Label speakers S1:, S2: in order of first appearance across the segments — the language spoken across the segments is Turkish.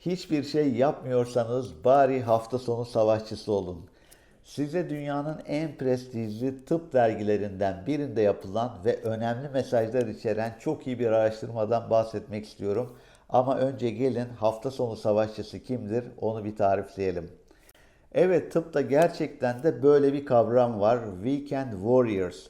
S1: Hiçbir şey yapmıyorsanız bari hafta sonu savaşçısı olun. Size dünyanın en prestijli tıp dergilerinden birinde yapılan ve önemli mesajlar içeren çok iyi bir araştırmadan bahsetmek istiyorum. Ama önce gelin hafta sonu savaşçısı kimdir onu bir tarifleyelim. Evet tıpta gerçekten de böyle bir kavram var. Weekend Warriors.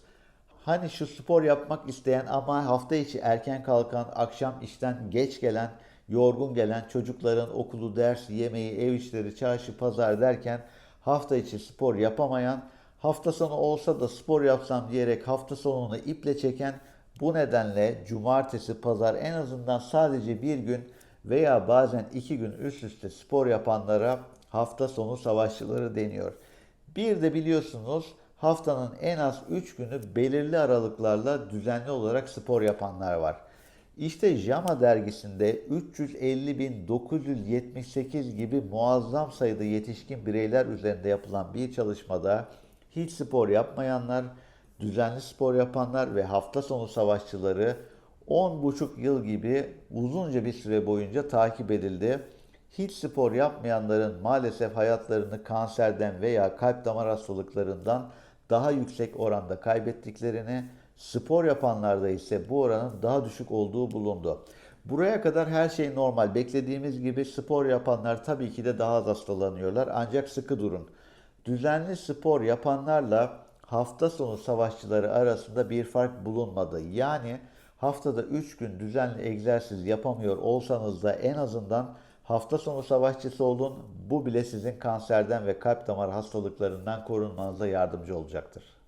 S1: Hani şu spor yapmak isteyen ama hafta içi erken kalkan, akşam işten geç gelen, yorgun gelen çocukların okulu, ders, yemeği, ev işleri, çarşı, pazar derken hafta içi spor yapamayan, hafta sonu olsa da spor yapsam diyerek hafta sonunu iple çeken, bu nedenle cumartesi, pazar en azından sadece bir gün veya bazen iki gün üst üste spor yapanlara hafta sonu savaşçıları deniyor. Bir de biliyorsunuz haftanın en az 3 günü belirli aralıklarla düzenli olarak spor yapanlar var. İşte JAMA dergisinde 350.978 gibi muazzam sayıda yetişkin bireyler üzerinde yapılan bir çalışmada hiç spor yapmayanlar, düzenli spor yapanlar ve hafta sonu savaşçıları 10,5 yıl gibi uzunca bir süre boyunca takip edildi. Hiç spor yapmayanların maalesef hayatlarını kanserden veya kalp damar hastalıklarından daha yüksek oranda kaybettiklerini, spor yapanlarda ise bu oranın daha düşük olduğu bulundu. Buraya kadar her şey normal. Beklediğimiz gibi spor yapanlar tabii ki de daha az hastalanıyorlar. Ancak sıkı durun. Düzenli spor yapanlarla hafta sonu savaşçıları arasında bir fark bulunmadı. Yani haftada 3 gün düzenli egzersiz yapamıyor olsanız da en azından hafta sonu savaşçısı olun. Bu bile sizin kanserden ve kalp damar hastalıklarından korunmanıza yardımcı olacaktır.